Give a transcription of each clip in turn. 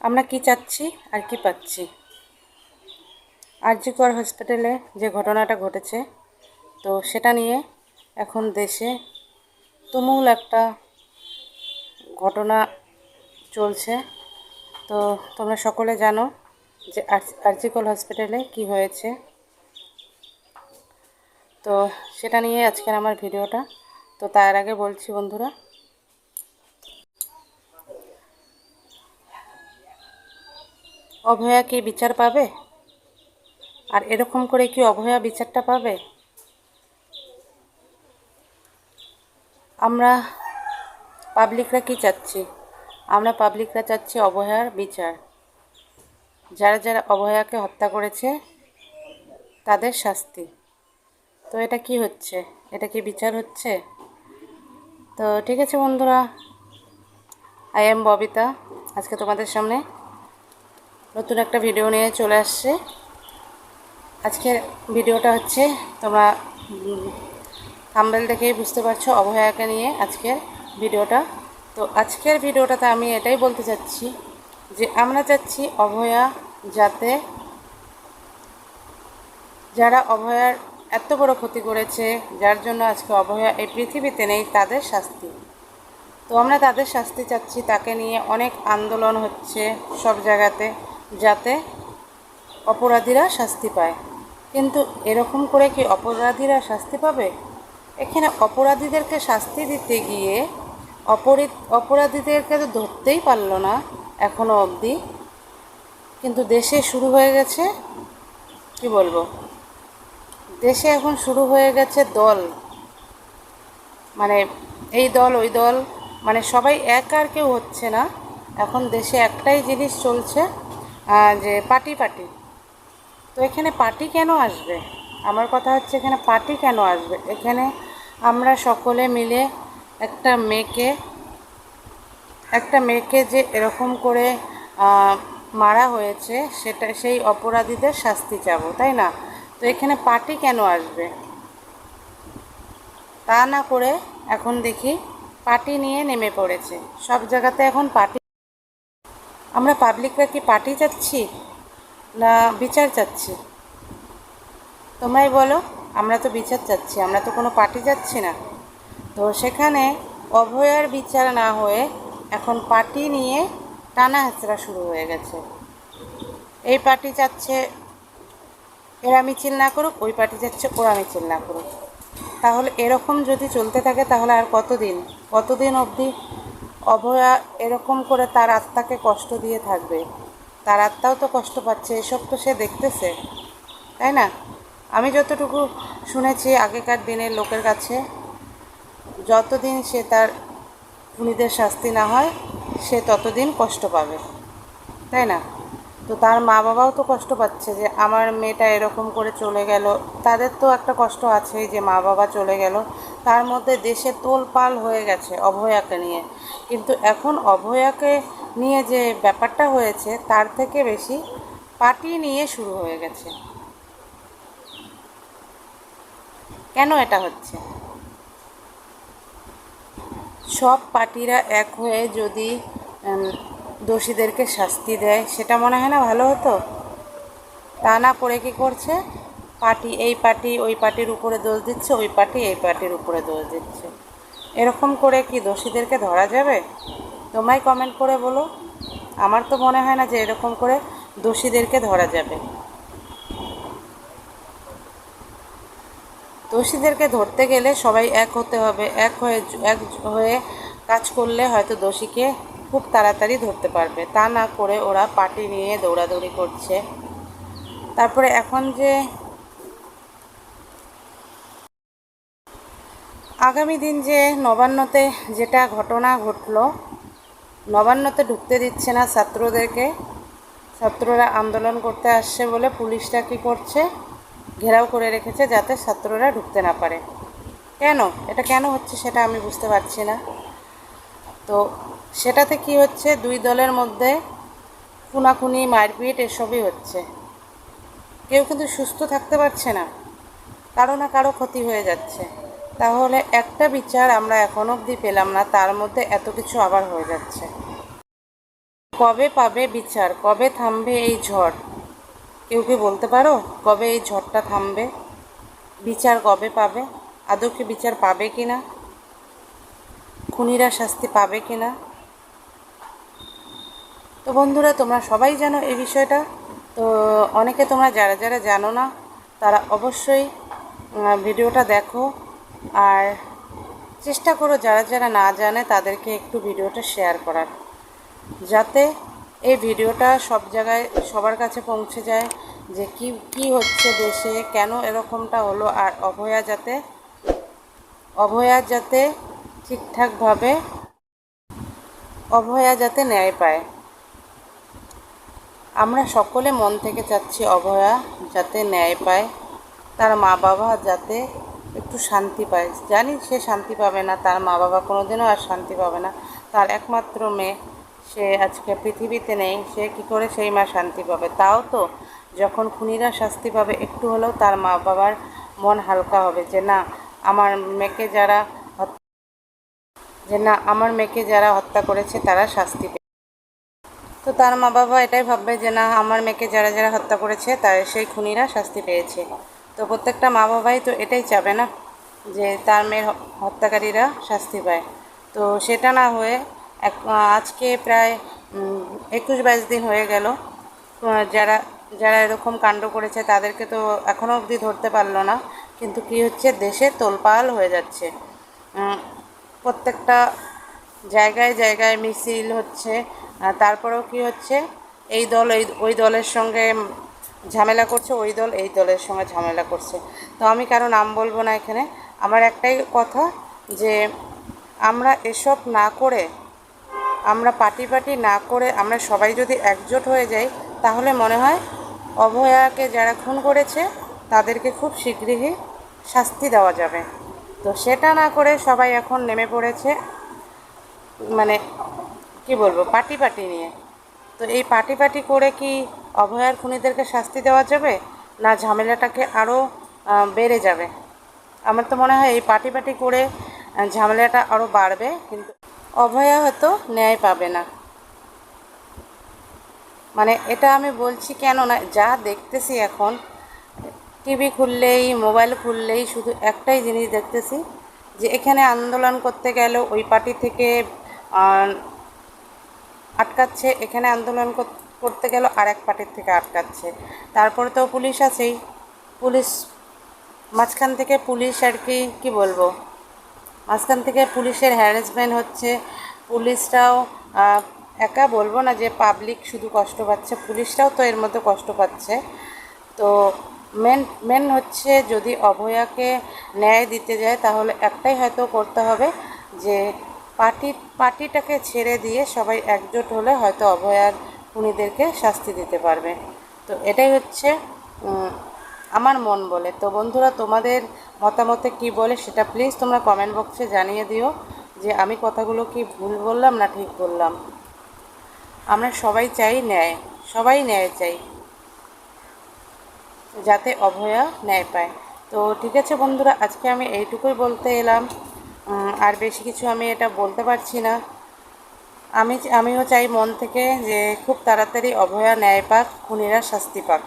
আমরা কি চাচ্ছি আর কি পাচ্ছি? আরজিকর হসপিটালে যে ঘটনাটা ঘটেছে, তো সেটা নিয়ে এখন দেশে তুমুল একটা ঘটনা চলছে। তো তোমরা সকলে জানো যে আরজিকল হসপিটালে কি হয়েছে। তো সেটা নিয়ে আজকের আমার ভিডিওটা। তো তার আগে বলছি বন্ধুরা অভয়া কি বিচার পাবে? আর এরকম করে কি অভয়া বিচারটা পাবে? আমরা পাবলিকরা কি চাচ্ছি? আমরা পাবলিকরা চাচ্ছি অবহেয়ার বিচার। যারা যারা অবহেয়াকে হত্যা করেছে, তাদের শাস্তি। তো এটা কি হচ্ছে? এটা কি বিচার হচ্ছে? তো ঠিক আছে বন্ধুরা আই এম ববিতা। আজকে তোমাদের সামনে নতুন একটা ভিডিও নিয়ে চলে আসছে। আজকের ভিডিওটা হচ্ছে তোমরা থাম্বেল দেখেই বুঝতে পারছ অবহেয়াকে নিয়ে আজকের ভিডিওটা তো আজকের ভিডিওটাতে আমি এটাই বলতে চাচ্ছি যে আমরা চাচ্ছি অভয়া যাতে, যারা অভয়ার এত বড় ক্ষতি করেছে, যার জন্য আজকে অভয়া এই পৃথিবীতে নেই, তাদের শাস্তি। তো আমরা তাদের শাস্তি চাচ্ছি, তাকে নিয়ে অনেক আন্দোলন হচ্ছে সব জায়গাতে। যাতে অপরাধীরা শাস্তি পায়। কিন্তু এরকম করে কি অপরাধীরা শাস্তি পাবে? এখানে অপরাধীদেরকে শাস্তি দিতে গিয়ে অপরি অপরাধীদেরকে তো ধরতেই পারল না এখনও অবধি। কিন্তু দেশে শুরু হয়ে গেছে, কি বলব? দেশে এখন শুরু হয়ে গেছে দল। মানে এই দল, ওই দল মানে সবাই এক আর কেউ হচ্ছে না। এখন দেশে একটাই জিনিস চলছে যে পার্টি পার্টি তো এখানে পার্টি কেন আসবে? আমার কথা হচ্ছে এখানে পার্টি কেন আসবে? এখানে আমরা সকলে মিলে একটা মেয়েকে একটা মেয়েকে যে এরকম করে মারা হয়েছে, সেটা, সেই অপরাধীদের শাস্তি চাবো, তাই না? তো এখানে পার্টি কেন আসবে? তা না করে এখন দেখি, পার্টি নিয়ে নেমে পড়েছে। সব জায়গাতে এখন পার্টি আমরা পাবলিকরা কি পার্টি যাচ্ছি না বিচার চাচ্ছি? তোমরাই বলো, আমরা তো বিচার চাচ্ছি, আমরা তো কোনো পার্টি যাচ্ছি না। তো সেখানে অভয়ার বিচার না হয়ে এখন পার্টি নিয়ে টানা হাঁচড়া শুরু হয়ে গেছে। এই পার্টি চাচ্ছে এরা মিছিল না করুক, ওই পার্টি যাচ্ছে ওরা মিছিল না করুক। তাহলে এরকম যদি চলতে থাকে তাহলে আর কতদিন? কতদিন অবধি অভয়া এরকম করে তার আত্মাকে কষ্ট দিয়ে থাকবে। তার আত্মাও তো কষ্ট পাচ্ছে, এসব তো সে দেখতেছে। তাই না? আমি যতটুকু শুনেছি আগেকার দিনের লোকের কাছে, যতদিন সে তার খুনিদের শাস্তি না হয়, সে ততদিন কষ্ট পাবে। তাই না? তো তার মা বাবাও তো কষ্ট পাচ্ছে যে আমার মেয়েটা এরকম করে চলে গেল। তাদের তো একটা কষ্ট আছেই যে মা বাবা চলে গেল। তার মধ্যে দেশে তোলপাল হয়ে গেছে অভয়াকে নিয়ে। কিন্তু এখন অভয়াকে নিয়ে যে ব্যাপারটা হয়েছে, তার থেকে বেশি পার্টি নিয়ে শুরু হয়ে গেছে। কেন এটা হচ্ছে? সব পার্টিরা এক হয়ে যদি দোষীদেরকে শাস্তি দেয়, সেটা মনে হয় না ভালো হতো? তা না করে কি করছে? পার্টি, এই পার্টি, ওই পার্টির উপরে দোষ দিচ্ছে, ওই পার্টি, এই পার্টির উপরে দোষ দিচ্ছে। এরকম করে কি দোষীদেরকে ধরা যাবে? তোমায় কমেন্ট করে বলো। আমার তো মনে হয় না যে এরকম করে দোষীদেরকে ধরা যাবে। দোষীদেরকে ধরতে গেলে সবাই এক হতে হবে, এক হয়ে এক হয়ে কাজ করলে হয়তো দোষীকে খুব তাড়াতাড়ি ধরতে পারবে। তা না করে ওরা পার্টি নিয়ে দৌড়াদৌড়ি করছে। তারপরে এখন যে আগামী দিন যে নবান্নতে যেটা ঘটনা ঘটলো, নবান্নতে ঢুকতে দিচ্ছে না ছাত্রদেরকে। ছাত্ররা আন্দোলন করতে আসছে বলে পুলিশটা কী করছে? ঘেরাও করে রেখেছে যাতে ছাত্ররা ঢুকতে না পারে। কেন? এটা কেন হচ্ছে সেটা আমি বুঝতে পারছি না। তো সেটাতে কি হচ্ছে? দুই দলের মধ্যে খুনাখুনি, মারপিট এসবই হচ্ছে। কেউ কিন্তু সুস্থ থাকতে পারছে না। কারও না কারও ক্ষতি হয়ে যাচ্ছে। তাহলে একটা বিচার আমরা এখন অবধি পেলাম না, তার মধ্যে এত কিছু আবার হয়ে যাচ্ছে। কবে পাবে বিচার? কবে থামবে এই ঝড়? কেউ কি বলতে পারো? কবে এই ঝড়টা থামবে? বিচার কবে পাবে? আদৌ কি বিচার পাবে কি না খুনিরা শাস্তি পাবে কি না তো বন্ধুরা, তোমরা সবাই জানো এই বিষয়টা। তো অনেকে তোমরা যারা যারা জানো না, তারা অবশ্যই ভিডিওটা দেখো। আর চেষ্টা করো যারা যারা না জানে, তাদেরকে একটু ভিডিওটা শেয়ার করার। যাতে এই ভিডিওটা সব জায়গায় সবার কাছে পৌঁছে যায়, যে কি কি হচ্ছে দেশে, কেন এরকমটা হলো, আর অভয়া যাতে অভয়া যাতে ঠিকঠাকভাবে অভয়া যাতে ন্যায় পায়। আমরা সকলে মন থেকে চাচ্ছি অভয়া যাতে ন্যায় পায়, তার মা বাবা যাতে একটু শান্তি পায়। জানি সে শান্তি পাবে না, তার মা বাবা কোনোদিনও আর শান্তি পাবে না। তার একমাত্র মেয়ে, সে আজকে পৃথিবীতে নেই, সে কি করে সেই মা শান্তি পাবে? তাও তো যখন খুনিরা শাস্তি পাবে, একটু হলেও তার মা বাবার মন হালকা হবে যে না, আমার মেয়েকে যারা যে না, আমার মেয়েকে যারা হত্যা করেছে, তারা শাস্তি পেয়ে তো তার মা বাবা এটাই ভাববে যে না, আমার মেয়েকে যারা যারা হত্যা করেছে, তার সেই খুনিরা শাস্তি পেয়েছে। তো প্রত্যেকটা মা বাবাই তো এটাই চাবে না, যে তার মেয়ের হত্যাকারীরা শাস্তি পায়। তো সেটা না হয়ে এক, আজকে প্রায় একুশ বাইশ দিন হয়ে গেল। যারা যারা এরকম কাণ্ড করেছে, তাদেরকে তো এখনও অবধি ধরতে পারল না। কিন্তু কি হচ্ছে? দেশে তোলপাল হয়ে যাচ্ছে। প্রত্যেকটা জায়গায় জায়গায় মিছিল হচ্ছে। তারপরেও কি হচ্ছে? এই দল এই, ওই দলের সঙ্গে ঝামেলা করছে, ওই দল এই দলের সঙ্গে ঝামেলা করছে। তো আমি কারও নাম বলব না এখানে। আমার একটাই কথা যে আমরা এসব না করে, আমরা পার্টি পার্টি না করে আমরা সবাই যদি একজোট হয়ে যাই, তাহলে মনে হয় অভয়াকে যারা খুন করেছে, তাদেরকে খুব শীঘ্রই শাস্তি দেওয়া যাবে। তো সেটা না করে সবাই এখন নেমে পড়েছে। মানে কি বলব পার্টি পার্টি নিয়ে। তো এই পার্টি পার্টি করে কি অভয়ার খুনিদেরকে শাস্তি দেওয়া যাবে? না ঝামেলাটাকে আরও বেড়ে যাবে? আমার তো মনে হয় এই পার্টি পার্টি করে ঝামেলাটা আরও বাড়বে, কিন্তু অভয়া হয়তো ন্যায় পাবে না। মানে এটা আমি বলছি কেন না, যা দেখতেছি এখন, টিভি খুললেই, মোবাইল খুললেই শুধু একটাই জিনিস দেখতেছি, যে এখানে আন্দোলন করতে গেল ওই পার্টি থেকে আটকাচ্ছে, এখানে আন্দোলন করতে গেল আর এক পার্টির থেকে আটকাচ্ছে। তারপরে তো পুলিশ আছেই। পুলিশ, মাঝখান থেকে পুলিশ আর কি কি বলব? মাঝখান থেকে পুলিশের হ্যারাসমেন্ট হচ্ছে। পুলিশরাও একা বলব না যে পাবলিক শুধু কষ্ট পাচ্ছে, পুলিশরাও তো এর মধ্যে কষ্ট পাচ্ছে। তো মেন মেন হচ্ছে যদি অভয়াকে ন্যায় দিতে যায়, তাহলে একটাই হয়তো করতে হবে যে পার্টি, পার্টিটাকে ছেড়ে দিয়ে সবাই একজোট হলে হয়তো অভয়ার উনিদেরকে শাস্তি দিতে পারবে। তো এটাই হচ্ছে আমার মন বলে। তো বন্ধুরা, তোমাদের মতামতে কি বলে সেটা প্লিজ তোমরা কমেন্ট বক্সে জানিয়ে দিও যে আমি কথাগুলো কি ভুল বললাম না ঠিক বললাম। আমরা সবাই চাই ন্যায়, সবাই ন্যায় চাই, যাতে অভয়া ন্যায় পায়। তো ঠিক আছে বন্ধুরা, আজকে আমি এইটুকুই বলতে এলাম। আর বেশি কিছু আমি এটা বলতে পারছি না। আমি আমিও চাই মন থেকে যে খুব তাড়াতাড়ি অভয়া ন্যায় পাক, খুনিরা শাস্তি পাক।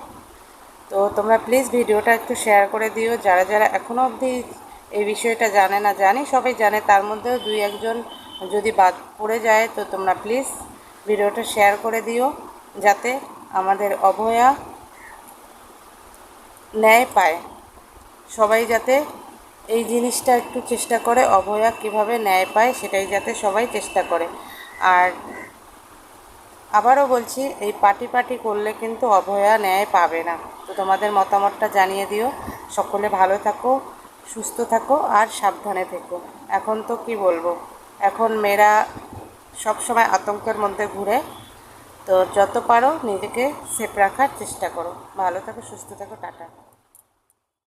তো তোমরা প্লিজ ভিডিওটা একটু শেয়ার করে দিও। যারা যারা এখনও অবধি এই বিষয়টা জানে না, জানি, সবাই জানে, তার মধ্যেও দুই একজন যদি বাদ পড়ে যায়, তো তোমরা প্লিজ ভিডিওটা শেয়ার করে দিও, যাতে আমাদের অভয়া ন্যায় পায়। সবাই যাতে এই জিনিসটা একটু চেষ্টা করে। অভয়া কীভাবে ন্যায় পায় সেটাই যাতে সবাই চেষ্টা করে। আর আবারও বলছি, এই পার্টি পার্টি করলে কিন্তু অভয়া ন্যায় পাবে না। তো তোমাদের মতামতটা জানিয়ে দিও। সকলে ভালো থাকো, সুস্থ থাকো আর সাবধানে থেকো। এখন তো কি বলব? এখন মেয়েরা সবসময় আতঙ্কের মধ্যে ঘুরে। তো যত পারো নিজেকে সেফ রাখার চেষ্টা করো। ভালো থাকো, সুস্থ থাকো, টাটা।